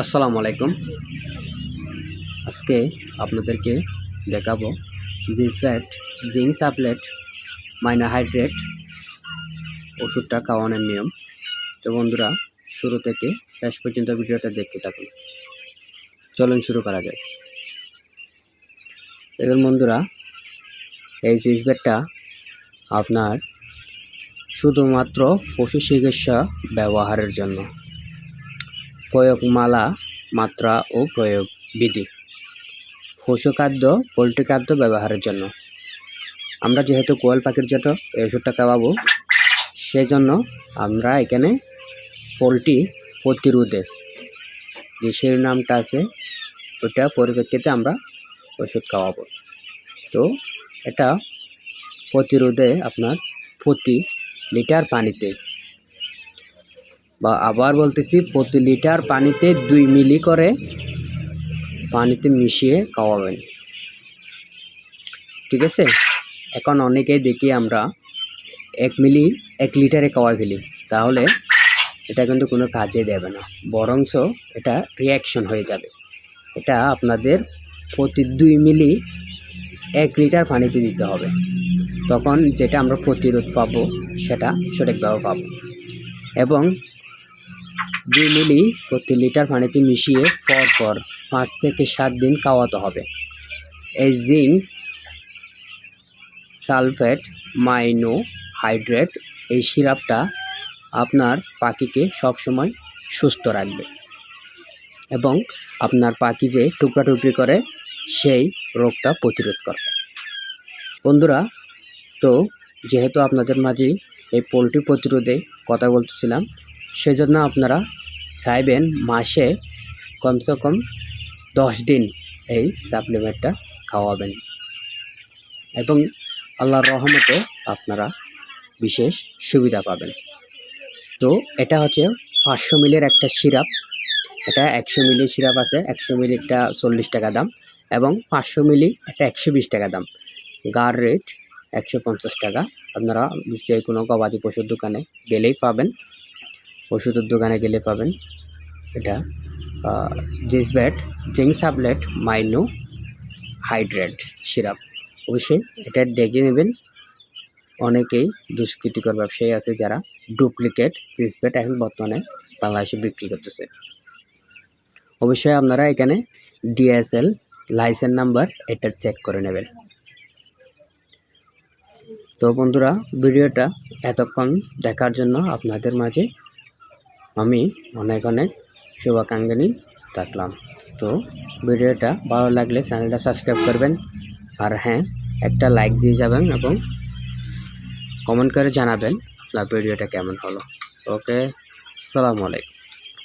আসসালামু আলাইকুম। আজকে আপনাদেরকে দেখাবো জিসব্যাট জিঙ্ক সাবলেট মাইনাহাইড্রেট ওষুধটা খাওয়ানোর নিয়ম। তো বন্ধুরা, শুরু থেকে শেষ পর্যন্ত ভিডিওটা দেখতে থাকুন। চলুন শুরু করা যায় দেখুন বন্ধুরা, এই জিসব্যাটটা আপনার শুধুমাত্র পশু চিকিৎসা ব্যবহারের জন্য। প্রয়োগমালা, মাত্রা ও প্রয়োগ বিধি পশু খাদ্য পোলট্রি খাদ্য ব্যবহারের জন্য। আমরা যেহেতু কোয়েল পাখির জন্য এই ওষুধটা খাওয়াবো, সেজন্য আমরা এখানে পোলট্রি প্রতিরোধের যে শিরোনামটা আছে, ওটা পরিপ্রেক্ষিতে আমরা ওষুধ খাওয়াবো। তো এটা প্রতিরোধে আপনার প্রতি লিটার পানিতে বা আবার বলতেছি প্রতি লিটার পানিতে দুই মিলি করে পানিতে মিশিয়ে খাওয়াবেন। ঠিক আছে? এখন অনেকেই দেখি আমরা এক মিলি, এক লিটারে খাওয়াই ফেলি। তাহলে এটা কিন্তু কোনো কাজে দেবে না। বরংস এটা রিয়াকশন হয়ে যাবে। এটা আপনাদের প্রতি দুই মিলি এক লিটার পানিতে দিতে হবে। তখন যেটা আমরা প্রতিরোধ পাবো, সেটা সঠিকভাবে পাবো। এবং দুই মিলি প্রতি লিটার পানিতে মিশিয়ে পর পর পাঁচ থেকে সাত দিন খাওয়াতে হবে। এই জিঙ্ক সালফেট, মাইনো হাইড্রেট এই সিরাপটা আপনার পাখিকে সবসময় সুস্থ রাখবে এবং আপনার পাখি যে টুকরা টুকরি করে সেই রোগটা প্রতিরোধ করবে। বন্ধুরা, তো যেহেতু আপনাদের মাঝে এই পোলট্রি প্রতিরোধে কথা বলতেছিলাম, সেজন্য আপনারা চাইবেন মাসে কমসে কম দশ দিন এই সাপ্লিমেন্টটা খাওয়াবেন। এবং আল্লাহর রহমতে আপনারা বিশেষ সুবিধা পাবেন। তো এটা হচ্ছে পাঁচশো মিলির একটা সিরাপ। এটা একশো মিলি সিরাপ আছে, একশো মিলিটা চল্লিশ টাকা দাম এবং পাঁচশো মিলি একটা একশো বিশ টাকা দাম। গার রেট একশো পঞ্চাশ টাকা। আপনারা যে কোনো গবাদি পশুর দোকানে গেলেই পাবেন। ওষুধের দোকানে গেলে পাবেন। এটা জিসব্যাট, জিঙ্ক সাবলেট, মাইনো হাইড্রেট সিরাপ। অবশ্যই এটা ডেকে নেবেন। অনেকেই দুষ্কৃতিকর ব্যবসায়ী আছে যারা ডুপ্লিকেট জিসব্যাট এখন বর্তমানে বাংলাদেশে বিক্রি করতেছে। অবশ্যই আপনারা এখানে ডিএসএল লাইসেন্স নাম্বার এটা চেক করে নেবেন। তো বন্ধুরা, ভিডিওটা এতক্ষণ দেখার জন্য আপনাদের মাঝে আমি অনেক অনেক শুভাকাঙ্গিনী থাকলাম। তো ভিডিওটা ভালো লাগলে চ্যানেলটা সাবস্ক্রাইব করবেন। আর হ্যাঁ একটা লাইক দিয়ে যাবেন এবং কমেন্ট করে জানাবেন ভিডিওটা কেমন হলো? ওকে আসসালামু আলাইকুম।